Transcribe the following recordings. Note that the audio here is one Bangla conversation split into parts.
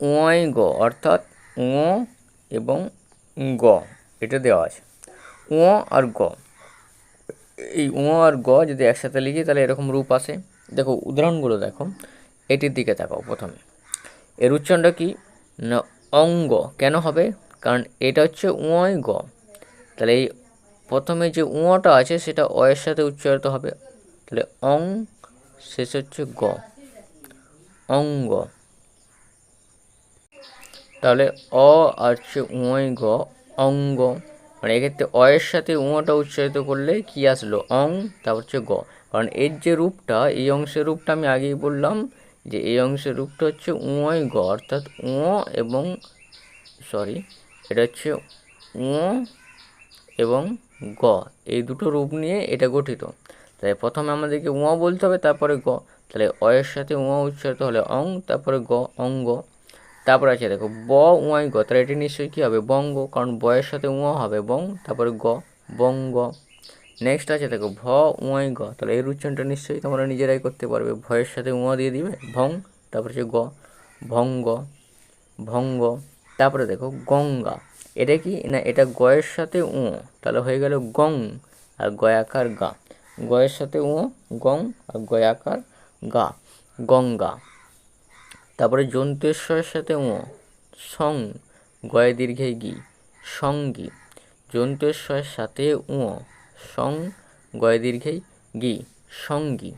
উঁয় গ, অর্থাৎ উঁ এবং গ, এটা দেওয়া আছে। উঁ আর গ। এই উঁ আর গ যদি একসাথে লিখি, তাহলে এরকম রূপ আসে। দেখো, উদাহরণগুলো দেখো। এটির দিকে তাকাও প্রথমে। এর উচ্চারণটা কি? না, অঙ্গ। কেন হবে? কারণ এটা হচ্ছে উঁয় গ। তাহলে এই প্রথমে যে উঁটা আছে, সেটা অ এর সাথে উচ্চারিত হবে। তাহলে অং, শেষ হচ্ছে গ। অঙ্গ। তাহলে অ হচ্ছে উঁয় গ, অঙ্গ। মানে এক্ষেত্রে অ এর সাথে উঁটা উচ্চারিত করলে কি আসলো? অং, তারপর হচ্ছে গ। কারণ এর যে রূপটা, এই অংশের রূপটা আমি আগেই বললাম যে এই অংশের রূপটা হচ্ছে উঁয় গ, অর্থাৎ উঁ এবং সরি এটা হচ্ছে উঁ এবং গ। এই দুটো রূপ নিয়ে এটা গঠিত। তাই প্রথমে আমাদেরকে উঁ বলতে হবে, তারপরে গ। তাহলে অ এর সাথে উঁ উচ্চারিত হলে অং, তারপরে গ, অঙ্গ। তারপরে আছে দেখো, ব উঁয়াই গ, তাহলে এটি নিশ্চয়ই কী হবে? বঙ্গ, কারণ বয়ের সাথে উঁ হবে বং, তারপরে গ বঙ্গ নেক্সট আছে দেখো, ভ উঁয়াই গ, তাহলে এর উচ্চারণটা নিশ্চয়ই তোমরা নিজেরাই করতে পারবে। ভয়ের সাথে উঁ দিয়ে দিবে, ভং, তারপরে হচ্ছে গ ভঙ্গ ভঙ্গ তারপরে দেখো, গঙ্গা। এটা কি? না, এটা গয়ের সাথে উ তাহলে হয়ে গেল গং, আর গয়াকার গা। গয়ের সাথে উ গং, আর গয়াকার গা, গঙ্গা। তারপরে জন্তেশ্বরের সাথে উ সং, গয়ে দীর্ঘে গি, সঙ্গী। জন্তেশ্বরের সাথে উ সং, গয়ে দীর্ঘে গি, সঙ্গী।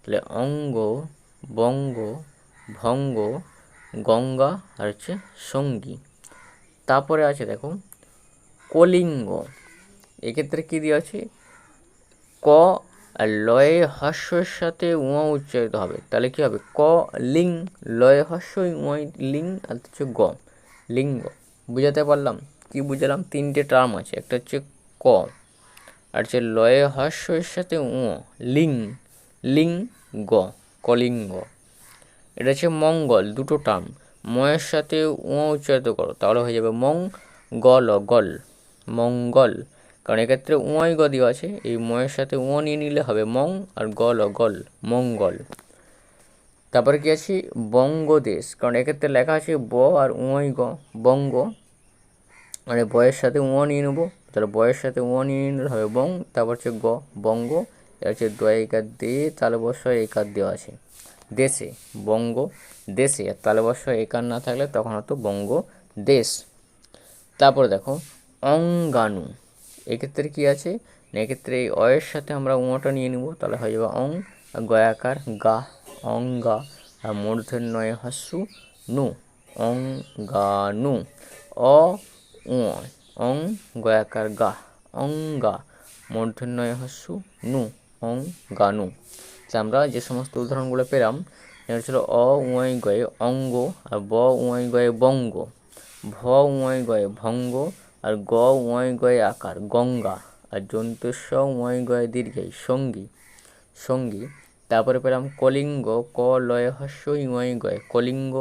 তাহলে অঙ্গ, বঙ্গ, ভঙ্গ, গঙ্গা আর হচ্ছে সঙ্গী। তারপরে আছে দেখো, কলিঙ্গ। এক্ষেত্রে কী দেওয়া আছে? ক আর লয়ে হস্যের সাথে উঁ উচ্চারিত হবে। তাহলে কী হবে? ক, লিং, লয়ে হস্য উঁ লিং, আর হচ্ছে গ, লিঙ্গ। বুঝাতে পারলাম? কি বুঝালাম? তিনটে টার্ম আছে। একটা হচ্ছে ক, আর হচ্ছে লয়ে হস্যের সাথে উঁ লিং লিং, গ, কলিঙ্গ। এটা হচ্ছে মঙ্গল, দুটো টার্ম ময়ের সাথে উ উচ্চারিত করো, তাহলে হয়ে যাবে মং গল গল মঙ্গল। কারণ এক্ষেত্রে উঁয়াই গ দেওয়া আছে, এই ময়ের সাথে উ নিয়ে নিলে হবে মং আর গল গল, মঙ্গল। তারপরে কি আছে? বঙ্গদেশ, কারণ এক্ষেত্রে লেখা আছে ব আর উঁয়াই গ, বঙ্গ। মানে বয়ের সাথে উ নিয়ে নেব, তাহলে বয়ের সাথে উ নিয়ে নিলে হবে বং, তারপর হচ্ছে গ, বঙ্গ এটা হচ্ছে দয়িকার দে তালে বসয় একার দেওয়া আছে। দেশে, বঙ্গ, দেশে, আর তালবর্ষ একার না থাকলে তখন হতো বঙ্গ দেশ তারপরে দেখো, অঙ্গাণু। এক্ষেত্রে কী আছে? না, এক্ষেত্রে এই অয়ের সাথে আমরা উঁটা নিয়ে নিব। তাহলে হয়ে যাবে অং, গয়াকার, গা অঙ্গা আর মূর্ধের নয় হাস্যু নু, অ উ অং, গয়াকার, গা অঙ্গা মূর্ধের নয় হাস্যু নু অঙ্গানু আমরা যে সমস্ত উদাহরণগুলো পেলাম এটা ছিল অ উঁয়াই গয়ে অঙ্গ, আর ব উঁয়াই গয়ে বঙ্গ। ভ উঁয়াই গয়ে ভঙ্গ আর গ উঁয়াই গয় আকার, গঙ্গা আর জন্তুস্ব উঁয়াই গয় দীর্ঘাই সঙ্গী সঙ্গী। তারপরে পেলাম কলিঙ্গ, ক লয় হস্য উঁয়াই গয়, কলিঙ্গ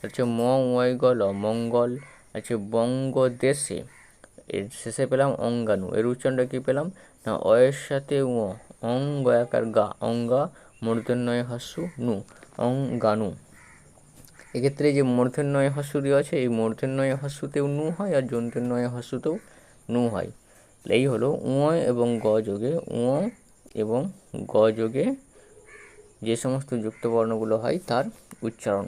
হচ্ছে ম উঁয়াই গল, মঙ্গল আছে বঙ্গ দেশে। এর শেষে পেলাম অঙ্গানু এর উচ্চারণটা কী পেলাম? না, অয়ের সাথে উ অং গয়াকার গা, অঙ্গা মূর্ধন্যয় হাস্য, নু অঙ্গানু এক্ষেত্রে যে মূর্ধন্যয় নয় দেওয়া আছে, এই মূর্ধন্যয় হস্যতেও নু হয় আর যন্ত্রন্যয় হস্যতেও নু হয়। এই হলো উঁ এবং গ যোগে উঁ এবং গ যোগে যে সমস্ত যুক্ত বর্ণগুলো হয় তার উচ্চারণ।